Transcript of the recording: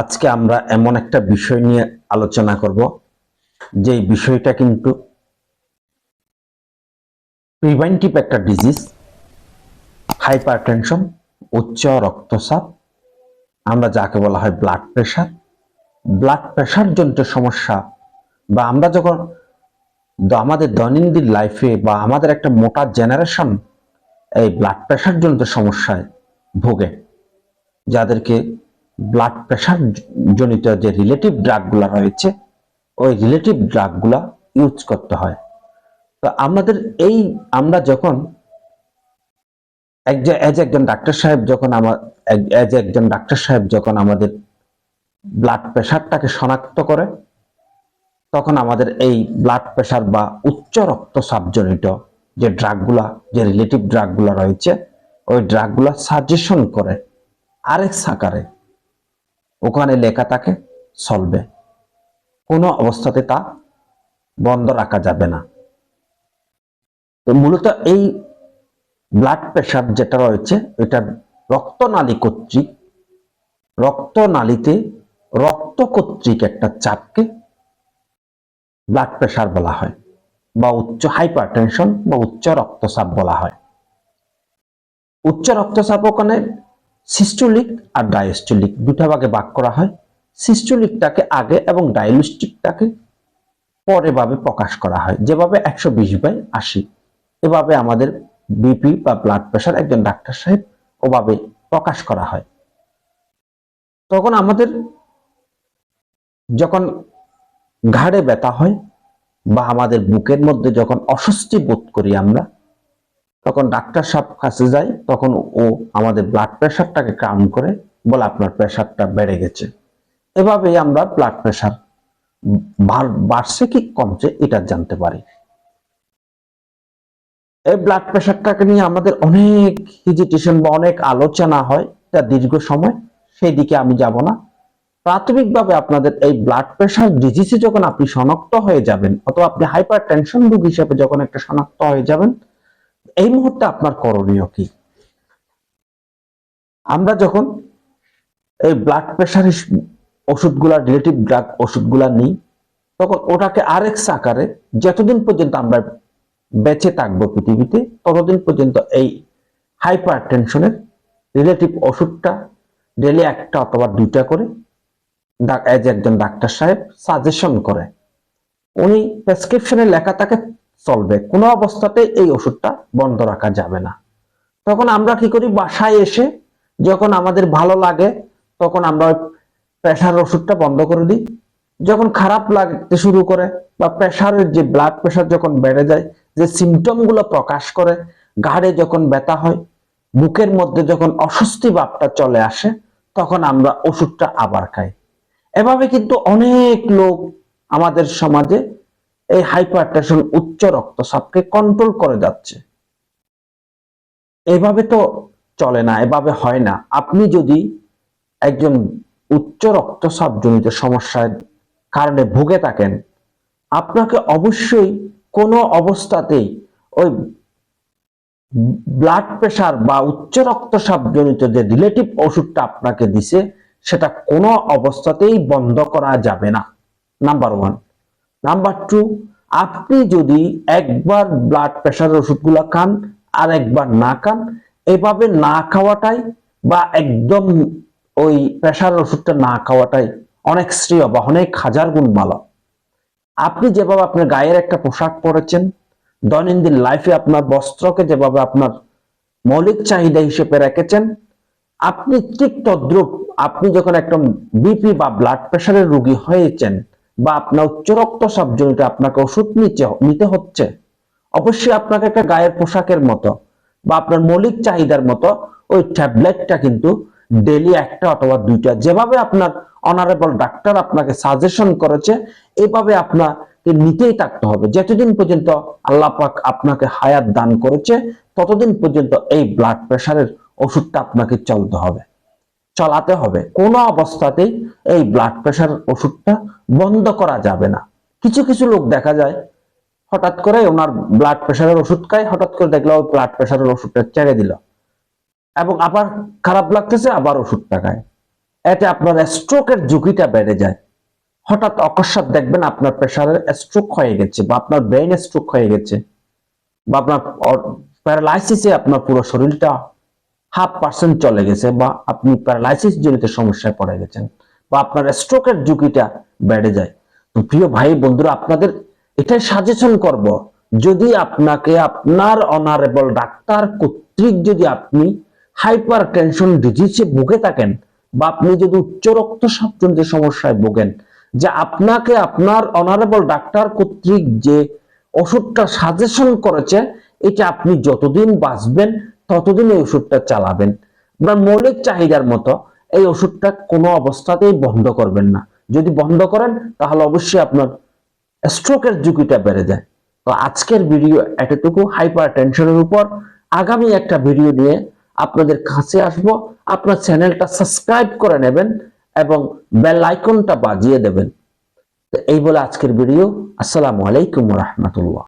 আজকে আমরা এমন একটা বিষয় নিয়ে আলোচনা করব যে বিষয়টা কিন্তু প্রিভেন্টিভ একটা ডিজিজ হাইপারটেনশন উচ্চ রক্তচাপ, আমরা যাকে বলা হয় ব্লাড প্রেশার ব্লাড প্রেশার জনিত সমস্যা, বা আমরা যখন আমাদের দৈনন্দিন লাইফে বা আমাদের একটা মোটা জেনারেশন এই ব্লাড প্রেশার জনিত সমস্যায় ভোগে, যাদেরকে ব্লাড প্রেশার জনিত যে রিলেটিভ ড্রাগগুলো রয়েছে, ওই রিলেটিভ ড্রাগগুলা ইউজ করতে হয়। তো আমাদের এই, আমরা যখন এজ একজন ডাক্তার সাহেব যখন আমার এজ একজন ডাক্তার সাহেব যখন আমাদের ব্লাড প্রেশারটাকে শনাক্ত করে, তখন আমাদের এই ব্লাড প্রেশার বা উচ্চ রক্তচাপজনিত যে ড্রাগগুলা যে রিলেটিভ ড্রাগগুলা রয়েছে, ওই ড্রাগগুলা সাজেশন করে আরেক আকারে ওখানে লেখা থাকে, চলবে। কোনো অবস্থাতে তা বন্ধ রাখা যাবে না। তো মূলত এই ব্লাড প্রেশার যেটা রয়েছে, এটা রক্তনালী কর্তৃক, রক্তনালীতে রক্ত কর্তৃক একটা চাপকে ব্লাড প্রেশার বলা হয়, বা উচ্চ হাইপারটেনশন বা উচ্চ রক্তচাপ বলা হয়। উচ্চ রক্তচাপ ওখানে সিস্টোলিক আর ডায়াস্টোলিক দুটা ভাগে ভাগ করা হয়। সিস্টোলিকটাকে আগে এবং ডায়ালিস্টিকটাকে পরে ভাবে প্রকাশ করা হয়। যেভাবে একশো বিশ বাই আশি। এভাবে আমাদের বিপি বা ব্লাড প্রেশার একজন ডাক্তার সাহেব ওভাবে প্রকাশ করা হয়। তখন আমাদের যখন ঘাড়ে ব্যথা হয় বা আমাদের বুকের মধ্যে যখন অস্বস্তি বোধ করি আমরা তখন ডাক্তার সাহেব কাছে যাই, তখন ও আমাদের ব্লাড প্রেশারটাকে কাউন্ট করে বলে, আপনার প্রেশারটা বেড়ে গেছে। এভাবেই আমরা ব্লাড প্রেশার বাড়ছে কি কমছে এটা জানতে পারি। এই ব্লাড প্রেশারটাকে নিয়ে আমাদের অনেক হিজিটেশন বা অনেক আলোচনা হয় তা দীর্ঘ সময়, সেই দিকে আমি যাব না। প্রাথমিকভাবে আপনাদের এই ব্লাড প্রেশার ডিজিজে যখন আপনি শনাক্ত হয়ে যাবেন, অথবা আপনি হাইপার টেনশন রোগ হিসেবে যখন একটা শনাক্ত হয়ে যাবেন এই মুহূর্তে আপনার করণীয় কি? আমরা যখন এই ব্লাড প্রেশার ওষুধগুলা রিলেটিভ ড্রাগ ওষুধগুলা নিই, তখন ওটাকে আরেক আকারে যতদিন পর্যন্ত আমরা বেঁচে থাকব পৃথিবীতে, ততদিন পর্যন্ত এই হাইপার টেনশনের রিলেটিভ ওষুধটা ডেলি একটা অথবা দুইটা করে এজ একজন ডাক্তার সাহেব সাজেশন করে। উনি প্রেসক্রিপশনে লেখা থাকে চলবে। কোনো অবস্থাতে এই ওষুধটা বন্ধ রাখা যাবে না। তখন আমরা কি করি? বাসায় এসে যখন আমাদের ভালো লাগে, তখন আমরা প্রেশার ওষুধটা বন্ধ করে দিই। যখন খারাপ লাগতে শুরু করে বা প্রেশারের যে ব্লাড প্রেশার যখন বেড়ে যায়, যে সিমটমগুলো প্রকাশ করে, ঘাড়ে যখন ব্যথা হয়, বুকের মধ্যে যখন অস্বস্তি ভাবটা চলে আসে, তখন আমরা ওষুধটা আবার খাই। এভাবে কিন্তু অনেক লোক আমাদের সমাজে এই হাইপারটেনশন উচ্চ রক্তচাপকে কন্ট্রোল করে যাচ্ছে। এভাবে তো চলে না, এভাবে হয় না। আপনি যদি একজন উচ্চ রক্তচাপ জনিত সমস্যার কারণে ভুগে থাকেন, আপনাকে অবশ্যই কোনো অবস্থাতেই ওই ব্লাড প্রেশার বা উচ্চ রক্তচাপ জনিত যে রিলেটিভ ওষুধটা আপনাকে দিছে, সেটা কোনো অবস্থাতেই বন্ধ করা যাবে না। নাম্বার ওয়ান নাম্বার টু আপনি যদি একবার ব্লাড প্রেশারের ওষুধগুলো খান আর একবার না খান, এভাবে না খাওয়াটাই বা একদম ওই প্রেশারের ওষুধটা না খাওয়াটাই অনেক শ্রেয় বা অনেক হাজার গুণ ভালো। আপনি যেভাবে আপনার গায়ের একটা পোশাক পরেছেন, দৈনন্দিন লাইফে আপনার বস্ত্রকে যেভাবে আপনার মৌলিক চাহিদা হিসেবে রেখেছেন, আপনি ঠিক তদ্রুপ আপনি যখন একদম বিপি বা ব্লাড প্রেশারের রোগী হয়েছেন বা আপনার উচ্চ রক্তচাপ জনিত আপনাকে ওষুধ নিতে হচ্ছে, অবশ্যই আপনাকে একটা গায়ের পোশাকের মতো বা আপনার মৌলিক চাহিদার মতো ওই ট্যাবলেটটা কিন্তু ডেলি একটা অথবা দুইটা, যেভাবে আপনার অনারেবল ডাক্তার আপনাকে সাজেশন করেছে এইভাবে আপনাকে নিতেই থাকতে হবে। যতদিন পর্যন্ত আল্লাহ পাক আপনাকে হায়াত দান করেছে, ততদিন পর্যন্ত এই ব্লাড প্রেশারের ওষুধটা আপনাকে চলতে হবে। চলাতে হবে। কোনো অবস্থাতেই এই ব্লাড প্রেশার ওষুধটা বন্ধ করা যাবে না। কিছু কিছু লোক দেখা যায়, হঠাৎ করে ওনার ব্লাড প্রেশারের ওষুধ খায়, হঠাৎ করে দেখল ওই ব্লাড প্রেশারের ওষুধটা ছেড়ে দিল। এবং আবার খারাপ লাগতেছে, আবার ওষুধটা খায়। এতে আপনার স্ট্রোকের ঝুঁকিটা বেড়ে যায়। হঠাৎ অকস্মাৎ দেখবেন আপনার প্রেশারের স্ট্রোক হয়ে গেছে বা আপনার ব্রেন স্ট্রোক হয়ে গেছে। বা আপনার প্যারালাইসিসে আপনার পুরো শরীরটা হাফ পার্সেন্ট চলে গেছে বা আপনি প্যারালাইসিস জনিত সমস্যায় পড়ে গেছেন বা আপনার স্ট্রোকের ঝুঁকিটা বেড়ে যায়। তো প্রিয় ভাই, বন্ধুরা, আপনাদের এটাই সাজেশন করব, যদি আপনাকে আপনার অনারেবল ডাক্তার কর্তৃক যদি আপনি হাইপার টেনশন ডিজিজে ভুগে থাকেন বা আপনি যদি উচ্চ রক্তচাপ জনিত সমস্যায় ভোগেন, যে আপনাকে আপনার অনারেবল ডাক্তার কর্তৃক যে ওষুধটা সাজেশন করেছে, এটা আপনি যতদিন বাঁচবেন ততদিন এই ওষুধটা চালাবেন। আপনার মৌলিক চাহিদার মতো এই ওষুধটা কোনো অবস্থাতেই বন্ধ করবেন না। যদি বন্ধ করেন, তাহলে অবশ্যই আপনার স্ট্রোকের ঝুঁকিটা বেড়ে যায়। তো আজকের ভিডিও এতটুকু। হাইপার টেনশনের উপর আগামী একটা ভিডিও নিয়ে আপনাদের কাছে আসব। আপনার চ্যানেলটা সাবস্ক্রাইব করে নেবেন এবং বেল আইকনটা বাজিয়ে দেবেন। তো এই বলে আজকের ভিডিও। আসসালামু আলাইকুম রহমতুল্লাহ।